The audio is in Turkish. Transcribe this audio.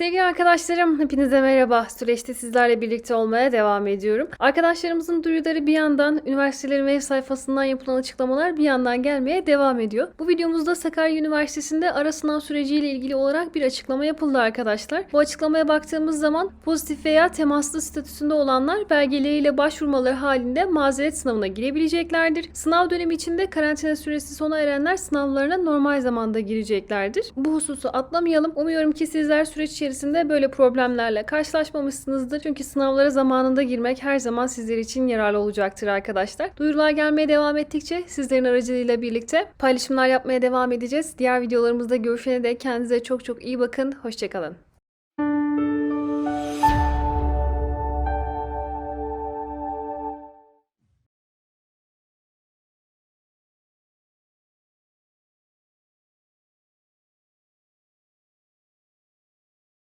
Sevgili arkadaşlarım, hepinize merhaba. Süreçte sizlerle birlikte olmaya devam ediyorum. Arkadaşlarımızın duyuruları bir yandan, üniversitelerin web sayfasından yapılan açıklamalar bir yandan gelmeye devam ediyor. Bu videomuzda Sakarya Üniversitesi'nde ara sınav süreciyle ilgili olarak bir açıklama yapıldı arkadaşlar. Bu açıklamaya baktığımız zaman pozitif veya temaslı statüsünde olanlar belgeleriyle başvurmaları halinde mazeret sınavına girebileceklerdir. Sınav dönemi içinde karantina süresi sona erenler sınavlarına normal zamanda gireceklerdir. Bu hususu atlamayalım. Umuyorum ki sizler süreç içerisinde böyle problemlerle karşılaşmamışsınızdır. Çünkü sınavlara zamanında girmek her zaman sizler için yararlı olacaktır arkadaşlar. Duyurular gelmeye devam ettikçe sizlerin aracılığıyla birlikte paylaşımlar yapmaya devam edeceğiz. Diğer videolarımızda görüşene dek kendinize çok çok iyi bakın. Hoşçakalın.